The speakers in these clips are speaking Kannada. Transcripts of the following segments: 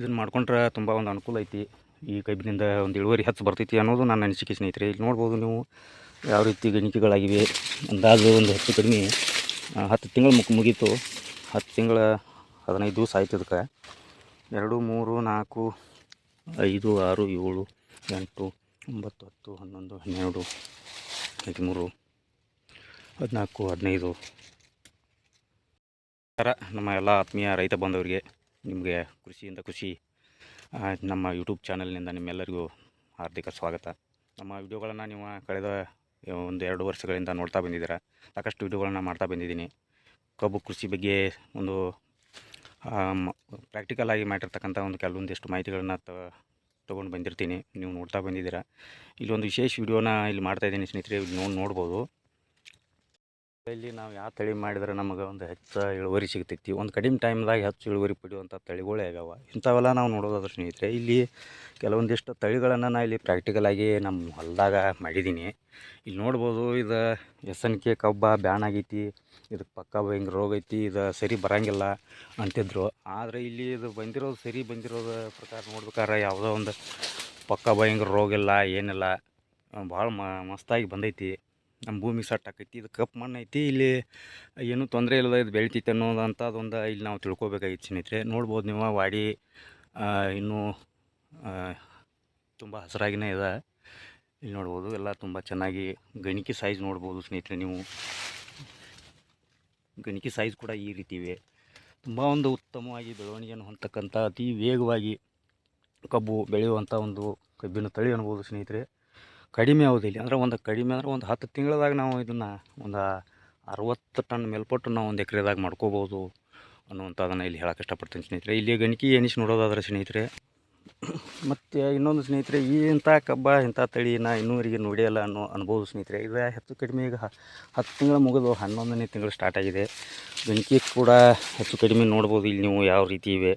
ಇದನ್ನು ಮಾಡ್ಕೊಂಡ್ರೆ ತುಂಬ ಒಂದು ಅನುಕೂಲ ಐತಿ. ಈ ಕಬ್ಬಿನಿಂದ ಒಂದು ಇಳುವರಿ ಹೆಚ್ಚು ಬರ್ತೈತಿ ಅನ್ನೋದು ನನ್ನ ಅನಿಸಿಕೆ ಸ್ನೇಹಿತರೆ. ಇಲ್ಲಿ ನೋಡ್ಬೋದು ನೀವು ಯಾವ ರೀತಿ ಗಣಿಕೆಗಳಾಗಿವೆ. ಅಂದಾಜು ಒಂದು ಹೆಚ್ಚು ಕಡಿಮೆ ಹತ್ತು ತಿಂಗಳು ಮುಕ್ ಮುಗೀತು. ಹತ್ತು ತಿಂಗಳ ಹದಿನೈದು ದಿವಸ ಆಯ್ತು ಇದಕ್ಕೆ. ಎರಡು, ಮೂರು, ನಾಲ್ಕು, ಐದು, ಆರು, ಏಳು, ಎಂಟು, ಒಂಬತ್ತು, ಹತ್ತು, ಹನ್ನೊಂದು, ಹನ್ನೆರಡು, ಹದಿಮೂರು, ಹದಿನಾಲ್ಕು, ಹದಿನೈದು. ನಮ್ಮ ಎಲ್ಲ ಆತ್ಮೀಯ ರೈತ ಬಾಂಧವರಿಗೆ ನಿಮಗೆ ಕೃಷಿಯಿಂದ ಖುಷಿ ನಮ್ಮ ಯೂಟ್ಯೂಬ್ ಚಾನಲ್ನಿಂದ ನಿಮ್ಮೆಲ್ಲರಿಗೂ ಹಾರ್ದಿಕ ಸ್ವಾಗತ. ನಮ್ಮ ವಿಡಿಯೋಗಳನ್ನು ನೀವು ಕಳೆದ ಒಂದು ಎರಡು ವರ್ಷಗಳಿಂದ ನೋಡ್ತಾ ಬಂದಿದ್ದೀರಾ. ಸಾಕಷ್ಟು ವಿಡಿಯೋಗಳನ್ನು ಮಾಡ್ತಾ ಬಂದಿದ್ದೀನಿ. ಕಬ್ಬು ಕೃಷಿ ಬಗ್ಗೆ ಒಂದು ಪ್ರಾಕ್ಟಿಕಲ್ ಆಗಿ ಮಾಡಿರ್ತಕ್ಕಂಥ ಒಂದು ಕೆಲವೊಂದಿಷ್ಟು ಮಾಹಿತಿಗಳನ್ನ ತ, ತೊಗೊಂಡು ಬಂದಿರ್ತೀನಿ. ನೀವು ನೋಡ್ತಾ ಬಂದಿದ್ದೀರಾ. ಇಲ್ಲಿ ಒಂದು ವಿಶೇಷ ವಿಡಿಯೋನ ಇಲ್ಲಿ ಮಾಡ್ತಾಯಿದ್ದೀನಿ ಸ್ನೇಹಿತರೆ. ನೋಡಿ, ನೋಡ್ಬೋದು. ಇಲ್ಲಿ ನಾವು ಯಾವ ತಳಿ ಮಾಡಿದ್ರೆ ನಮಗೆ ಒಂದು ಹೆಚ್ಚು ಇಳುವರಿ ಸಿಗ್ತೈತಿ. ಒಂದು ಕಡಿಮೆ ಟೈಮ್ದಾಗ ಹೆಚ್ಚು ಇಳುವರಿ ಪಡೆಯುವಂಥ ತಳಿಗಳೇ ಆಗ್ಯಾವ ಇಂಥವೆಲ್ಲ ನಾವು ನೋಡೋದಾದ್ರೆ ಸ್ನೇಹಿತರೆ, ಇಲ್ಲಿ ಕೆಲವೊಂದಿಷ್ಟು ತಳಿಗಳನ್ನು ನಾನು ಇಲ್ಲಿ ಪ್ರಾಕ್ಟಿಕಲಾಗಿ ನಮ್ಮ ಹೊಲದಾಗ ಮಾಡಿದ್ದೀನಿ ಇಲ್ಲಿ ನೋಡ್ಬೋದು ಇದು ಎಸ್ ಎನ್ ಕೆ ಕಬ್ಬ, ಬ್ಯಾನ್ ಆಗೈತಿ ಇದಕ್ಕೆ ಪಕ್ಕ ಹಿಂಗೆ ರೋಗ ಐತಿ, ಇದು ಸರಿ ಬರಂಗಿಲ್ಲ ಅಂತಿದ್ರು. ಆದರೆ ಇಲ್ಲಿ ಇದು ಬಂದಿರೋದು ಸರಿ ಬಂದಿರೋದು ಪ್ರಕಾರ ನೋಡ್ಬೇಕಾದ್ರೆ ಯಾವುದೋ ಒಂದು ಪಕ್ಕ ರೋಗ ಇಲ್ಲ, ಏನಿಲ್ಲ, ಭಾಳ ಮಸ್ತಾಗಿ ಬಂದೈತಿ. ನಮ್ಮ ಭೂಮಿ ಸಟ್ ಆಕೈತಿ. ಇದು ಕಪ್ಪು ಮಣ್ಣು ಐತಿ. ಇಲ್ಲಿ ಏನು ತೊಂದರೆ ಇಲ್ಲದ ಇದು ಬೆಳಿತೈತಿ ಅನ್ನೋದಂಥ ಅದೊಂದು ಇಲ್ಲಿ ನಾವು ತಿಳ್ಕೊಬೇಕಾಗಿತ್ತು ಸ್ನೇಹಿತರೆ. ನೋಡ್ಬೋದು ನೀವು ವಾಡಿ ಇನ್ನೂ ತುಂಬ ಹಸಿರಾಗಿನೇ ಇದೆ. ಇಲ್ಲಿ ನೋಡ್ಬೋದು ಎಲ್ಲ ತುಂಬ ಚೆನ್ನಾಗಿ ಗಣಿಕೆ ಸೈಜ್ ನೋಡ್ಬೋದು ಸ್ನೇಹಿತರೆ ನೀವು. ಗಣಿಕೆ ಸೈಜ್ ಕೂಡ ಈ ರೀತಿ ಇವೆ. ತುಂಬ ಒಂದು ಉತ್ತಮವಾಗಿ ಬೆಳವಣಿಗೆಯನ್ನು ಹೊಂದತಕ್ಕಂಥ ಅತಿ ವೇಗವಾಗಿ ಕಬ್ಬು ಬೆಳೆಯುವಂಥ ಒಂದು ಕಬ್ಬಿನ ತಳಿ ಅನ್ಬೋದು ಸ್ನೇಹಿತರೆ. ಕಡಿಮೆ ಅವಧಿಯಲ್ಲಿ ಅಂದರೆ ಒಂದು ಕಡಿಮೆ ಅಂದ್ರೆ ಒಂದು ಹತ್ತು ತಿಂಗಳದಾಗ ನಾವು ಇದನ್ನು ಒಂದು ಅರವತ್ತು ಟನ್ ಮೇಲ್ಪಟ್ಟು ನಾವು ಒಂದು ಎಕರೆದಾಗ ಮಾಡ್ಕೋಬೋದು ಅನ್ನುವಂಥದ್ದನ್ನು ಇಲ್ಲಿ ಹೇಳಕ್ಕೆ ಇಷ್ಟಪಡ್ತೀನಿ ಸ್ನೇಹಿತರೆ. ಇಲ್ಲಿ ಗಣಕಿ ಎಣಿಸಿ ನೋಡೋದಾದ್ರೆ ಸ್ನೇಹಿತರೆ. ಮತ್ತು ಇನ್ನೊಂದು ಸ್ನೇಹಿತರೆ, ಈ ಇಂಥ ಕಬ್ಬ, ಇಂಥ ತಳಿನ ಇನ್ನೂವರೆಗೆ ನೋಡಿಯಲ್ಲ ಅನ್ನೋ ಅನ್ಬೋದು ಸ್ನೇಹಿತರೆ. ಇದು ಹೆಚ್ಚು ಕಡಿಮೆ ಈಗ ಹತ್ತು ತಿಂಗಳು ಮುಗಿದು ಹನ್ನೊಂದನೇ ತಿಂಗಳು ಸ್ಟಾರ್ಟ್ ಆಗಿದೆ. ಗಣಿಕೆ ಕೂಡ ಹೆಚ್ಚು ಕಡಿಮೆ ನೋಡ್ಬೋದು ಇಲ್ಲಿ ನೀವು ಯಾವ ರೀತಿ ಇವೆ.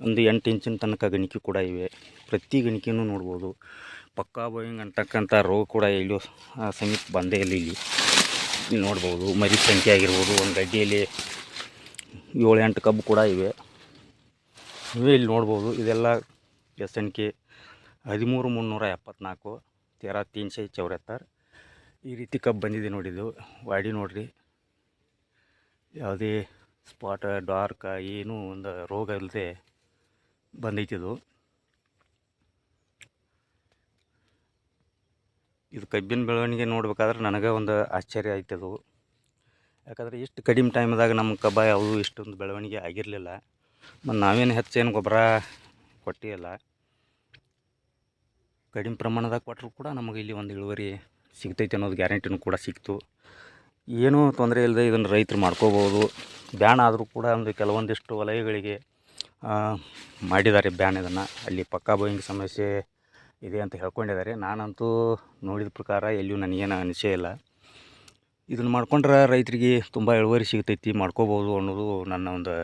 ಒಂದು ಎಂಟು ಇಂಚಿನ ತನಕ ಗಣಿಕೆ ಕೂಡ ಇವೆ. ಪ್ರತಿ ಗಣಿಕೆನೂ ನೋಡ್ಬೋದು. ಪಕ್ಕಾ ಬೋಯಿಂಗ್ ಅಂತಕ್ಕಂಥ ರೋಗ ಕೂಡ ಎಲ್ಲೂ ಆ, ಸಮೀಪ ಬಂದೇ ಇಲ್ಲ ಇಲ್ಲಿ. ಇಲ್ಲಿ ನೋಡ್ಬೋದು ಮರಿ ಸಂಖ್ಯೆ ಆಗಿರ್ಬೋದು ಒಂದು ಗಡ್ಡಿಯಲ್ಲಿ ಏಳು ಎಂಟು ಕಬ್ಬು ಕೂಡ ಇವೆ. ಇವೇ ಇಲ್ಲಿ ನೋಡ್ಬೋದು. ಇದೆಲ್ಲ ಎಸ್ ಎನ್ ಕೆ ಹದಿಮೂರು ಮುನ್ನೂರ ಎಪ್ಪತ್ನಾಲ್ಕು ತೆರ ತೀನ್ಶೆ ಚೌರತ್ತಾರು ಈ ರೀತಿ ಕಬ್ಬು ಬಂದಿದೆ ನೋಡಿದ್ದು ವಾಡಿ ನೋಡಿರಿ. ಯಾವುದೇ ಸ್ಪಾಟ ಡಾರ್ಕ ಏನೂ ಒಂದು ರೋಗ ಇಲ್ಲದೆ ಬಂದೈತಿದು. ಇದು ಕಬ್ಬಿನ ಬೆಳವಣಿಗೆ ನೋಡ್ಬೇಕಾದ್ರೆ ನನಗೆ ಒಂದು ಆಶ್ಚರ್ಯ ಆಯ್ತು ಅದು ಯಾಕಂದರೆ ಇಷ್ಟು ಕಡಿಮೆ ಟೈಮ್ದಾಗ ನಮ್ಮ ಕಬ್ಬ ಯಾವುದೂ ಇಷ್ಟೊಂದು ಬೆಳವಣಿಗೆ ಆಗಿರಲಿಲ್ಲ. ಮತ್ತು ನಾವೇನು ಹೆಚ್ಚೇನು ಗೊಬ್ಬರ ಕೊಟ್ಟಿಲ್ಲ ಕಡಿಮೆ ಪ್ರಮಾಣದಾಗ ಕೊಟ್ಟರು ಕೂಡ ನಮಗೆ ಇಲ್ಲಿ ಒಂದು ಇಳುವರಿ ಸಿಗ್ತೈತೆ ಅನ್ನೋದು ಗ್ಯಾರಂಟಿನೂ ಕೂಡ ಸಿಕ್ತು. ಏನೂ ತೊಂದರೆ ಇಲ್ಲದೆ ಇದನ್ನು ರೈತರು ಮಾಡ್ಕೋಬೋದು. ಬ್ಯಾನ್ ಆದರೂ ಕೂಡ ಒಂದು ಕೆಲವೊಂದಿಷ್ಟು ವಲಯಗಳಿಗೆ ಮಾಡಿದ್ದಾರೆ ಬ್ಯಾನ್ ಇದನ್ನು. ಅಲ್ಲಿ ಪಕ್ಕಾ ಬೋಯಿಂಗ್ ಸಮಸ್ಯೆ ಇದೆ ಅಂತ ಹೇಳ್ಕೊಂಡಿದ್ದಾರೆ. ನಾನಂತೂ ನೋಡಿದ ಪ್ರಕಾರ ಎಲ್ಲಿಯೂ ನನಗೇನು ಅನಿಸೇ ಇಲ್ಲ. ಇದನ್ನು ಮಾಡ್ಕೊಂಡ್ರೆ ರೈತರಿಗೆ ತುಂಬ ಇಳುವರಿ ಸಿಗ್ತೈತಿ, ಮಾಡ್ಕೋಬೋದು ಅನ್ನೋದು ನನ್ನ ಒಂದು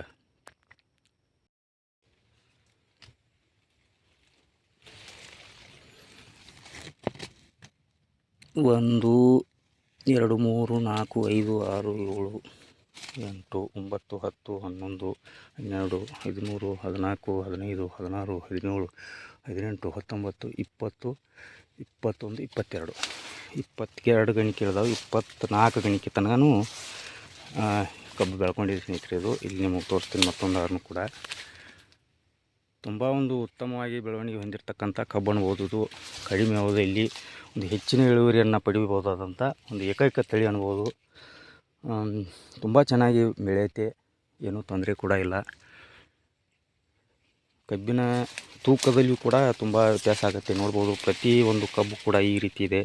ಒಂದು, ಎರಡು, ಮೂರು, ನಾಲ್ಕು, ಐದು, ಆರು, ಏಳು, ಎಂಟು, ಒಂಬತ್ತು, ಹತ್ತು, ಹನ್ನೊಂದು ಹನ್ನೆರಡು, ಹದಿಮೂರು, ಹದಿನಾಲ್ಕು, ಹದಿನೈದು, ಹದಿನಾರು, ಹದಿನೇಳು, ಹದಿನೆಂಟು, ಹತ್ತೊಂಬತ್ತು, ಇಪ್ಪತ್ತು, ಇಪ್ಪತ್ತೊಂದು, ಇಪ್ಪತ್ತೆರಡು. ಇಪ್ಪತ್ತೆರಡು ಗಣಿಕೆ ಇಳಿದಾವೆ ಇಪ್ಪತ್ತ್ನಾಲ್ಕು ಗಣಿಕೆ ತನಕನೂ ಕಬ್ಬು ಬೆಳ್ಕೊಂಡಿದೆ ಸ್ನೇಹಿತರೆ ಇದು. ಇಲ್ಲಿ ನಿಮಗೆ ತೋರಿಸ್ತೀನಿ ಮತ್ತೊಂದು ಅದನ್ನು ಕೂಡ. ತುಂಬ ಒಂದು ಉತ್ತಮವಾಗಿ ಬೆಳವಣಿಗೆ ಹೊಂದಿರತಕ್ಕಂಥ ಕಬ್ಬು ಅನ್ಬೋದು ಕಡಿಮೆ ಕಡಿಮೆ ಇಲ್ಲಿ. ಒಂದು ಹೆಚ್ಚಿನ ಇಳುವರಿಯನ್ನು ಪಡಿಬೋದಾದಂಥ ಒಂದು ಏಕೈಕ ತಳಿ ಅನ್ಬೋದು. ತುಂಬ ಚೆನ್ನಾಗಿ ಬೆಳೆಯುತ್ತೆ. ಏನೂ ತೊಂದರೆ ಕೂಡ ಇಲ್ಲ. ಕಬ್ಬಿನ ತೂಕದಲ್ಲಿಯೂ ಕೂಡ ತುಂಬ ವ್ಯತ್ಯಾಸ ಆಗುತ್ತೆ. ನೋಡ್ಬೋದು ಪ್ರತಿ ಒಂದು ಕಬ್ಬು ಕೂಡ ಈ ರೀತಿ ಇದೆ.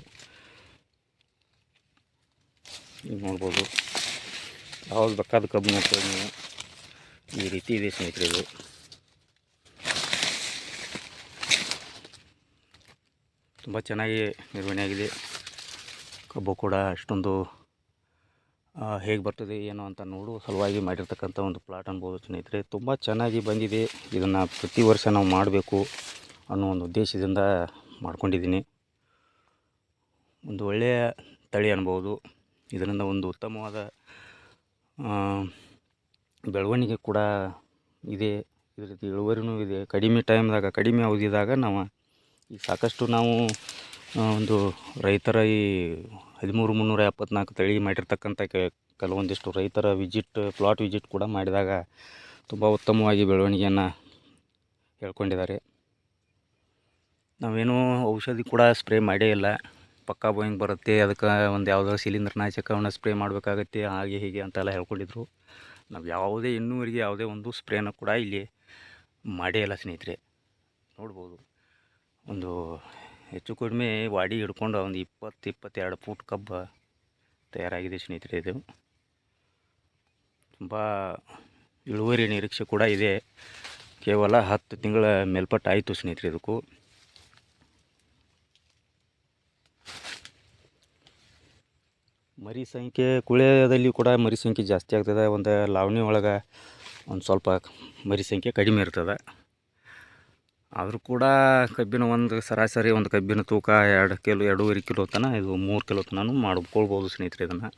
ನೋಡ್ಬೋದು. ಯಾವಾಗ ಬೇಕಾದ ಕಬ್ಬು ನೋಡ್ಬೋದು ನೀವು ಈ ರೀತಿ ಇದೆ ಸ್ನೇಹಿತರೆ ಇದು ತುಂಬ ಚೆನ್ನಾಗಿ ನಿರ್ವಹಣೆ ಆಗಿದೆ. ಕಬ್ಬು ಕೂಡ ಅಷ್ಟೊಂದು ಹೇಗೆ ಬರ್ತದೆ, ಏನು ಅಂತ ನೋಡುವ ಸಲುವಾಗಿ ಮಾಡಿರ್ತಕ್ಕಂಥ ಒಂದು ಪ್ಲಾಟ್ ಅನ್ಬೋದು ಸ್ನೇಹಿತರೆ. ತುಂಬ ಚೆನ್ನಾಗಿ ಬಂದಿದೆ. ಇದನ್ನು ಪ್ರತಿ ವರ್ಷ ನಾವು ಮಾಡಬೇಕು ಅನ್ನೋ ಒಂದು ಉದ್ದೇಶದಿಂದ ಮಾಡ್ಕೊಂಡಿದ್ದೀನಿ. ಒಂದು ಒಳ್ಳೆಯ ತಳಿ ಅನ್ಬೋದು. ಇದರಿಂದ ಒಂದು ಉತ್ತಮವಾದ ಬೆಳವಣಿಗೆ ಕೂಡ ಇದೆ. ಇದೇ ರೀತಿ ಇಳುವರಿನೂ ಇದೆ. ಕಡಿಮೆ ಟೈಮ್ದಾಗ ಕಡಿಮೆ ಅವಧಿದಾಗ ನಾವು ಈಗ ಸಾಕಷ್ಟು ನಾವು ಒಂದು ರೈತರ ಈ ಹದಿಮೂರು ಮುನ್ನೂರ ಎಪ್ಪತ್ನಾಲ್ಕು ತಳಿ ಮಾಡಿರ್ತಕ್ಕಂಥ ಕೆಲವೊಂದಿಷ್ಟು ರೈತರ ವಿಜಿಟ್ ಪ್ಲಾಟ್ ವಿಜಿಟ್ ಕೂಡ ಮಾಡಿದಾಗ ತುಂಬ ಉತ್ತಮವಾಗಿ ಬೆಳವಣಿಗೆಯನ್ನು ಹೇಳ್ಕೊಂಡಿದ್ದಾರೆ. ನಾವೇನೂ ಔಷಧಿ ಕೂಡ ಸ್ಪ್ರೇ ಮಾಡೇ ಇಲ್ಲ. ಪಕ್ಕಾ ಬೋಯಿಂಗ್ ಬರುತ್ತೆ, ಅದಕ್ಕೆ ಒಂದು ಯಾವುದೋ ಶಿಲೀಂಧ್ರ ನಾಶಕವನ್ನು ಸ್ಪ್ರೇ ಮಾಡಬೇಕಾಗತ್ತೆ, ಹಾಗೆ ಹೀಗೆ ಅಂತೆಲ್ಲ ಹೇಳ್ಕೊಂಡಿದ್ರು. ನಾವು ಯಾವುದೇ ಇನ್ನೂವರೆಗೆ ಯಾವುದೇ ಒಂದು ಸ್ಪ್ರೇನ ಕೂಡ ಇಲ್ಲಿ ಮಾಡೇ ಇಲ್ಲ ಸ್ನೇಹಿತರೆ. ನೋಡ್ಬೋದು. ಒಂದು ಹೆಚ್ಚು ಕಡಿಮೆ ವಾಡಿ ಹಿಡ್ಕೊಂಡು ಒಂದು ಇಪ್ಪತ್ತು, ಇಪ್ಪತ್ತೆರಡು ಫೂಟ್ ಕಬ್ಬ ತಯಾರಾಗಿದೆ ಸ್ನೇಹಿತರೆ ಇದು. ತುಂಬ ಇಳುವರಿ ನಿರೀಕ್ಷೆ ಕೂಡ ಇದೆ. ಕೇವಲ ಹತ್ತು ತಿಂಗಳ ಮೇಲ್ಪಟ್ಟು ಆಯಿತು ಸ್ನೇಹಿತರೆ ಇದಕ್ಕೂ. ಮರಿ ಸಂಖ್ಯೆ, ಕುಳೆಯದಲ್ಲಿ ಕೂಡ ಮರಿ ಸಂಖ್ಯೆ ಜಾಸ್ತಿ ಆಗ್ತದೆ. ಒಂದು ಲಾವಣಿ ಒಳಗೆ ಒಂದು ಸ್ವಲ್ಪ ಮರಿ ಸಂಖ್ಯೆ ಕಡಿಮೆ ಇರ್ತದೆ. ಆದರೂ ಕೂಡ ಕಬ್ಬಿನ ಒಂದು ಸರಾಸರಿ ಒಂದು ಕಬ್ಬಿನ ತೂಕ ಎರಡು ಕಿಲೋ, ಎರಡೂವರೆ ಕಿಲೋ ತನಕ ಇದು ಮೂರು ಕಿಲೋ ತನೂ ಮಾಡ್ಕೊಳ್ಬೋದು ಸ್ನೇಹಿತರೆ ಇದನ್ನು.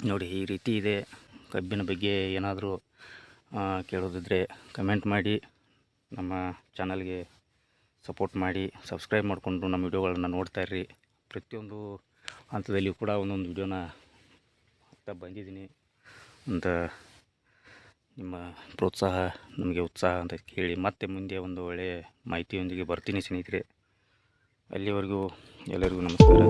ನೋಡಿ, ಈ ರೀತಿ ಇದೆ. ಕಬ್ಬಿನ ಬಗ್ಗೆ ಏನಾದರೂ ಕೇಳೋದಿದ್ರೆ ಕಮೆಂಟ್ ಮಾಡಿ, ನಮ್ಮ ಚಾನಲ್ಗೆ ಸಪೋರ್ಟ್ ಮಾಡಿ, ಸಬ್ಸ್ಕ್ರೈಬ್ ಮಾಡಿಕೊಂಡು ನಮ್ಮ ವಿಡಿಯೋಗಳನ್ನು ನೋಡ್ತಾ ಇರ್ರಿ. ಪ್ರತಿಯೊಂದು ಹಂತದಲ್ಲಿಯೂ ಕೂಡ ಒಂದೊಂದು ವಿಡಿಯೋನ ಹಾಕ್ತಾ ಬಂದಿದ್ದೀನಿ ಅಂತ ನಿಮ್ಮ ಪ್ರೋತ್ಸಾಹ, ನಮಗೆ ಉತ್ಸಾಹ ಅಂತ ಕೇಳಿ ಮತ್ತೆ ಮುಂದೆ ಒಂದು ಒಳ್ಳೆಯ ಮಾಹಿತಿಯೊಂದಿಗೆ ಬರ್ತೀನಿ ಸ್ನೇಹಿತರೆ. ಅಲ್ಲಿವರೆಗೂ ಎಲ್ಲರಿಗೂ ನಮಸ್ಕಾರ.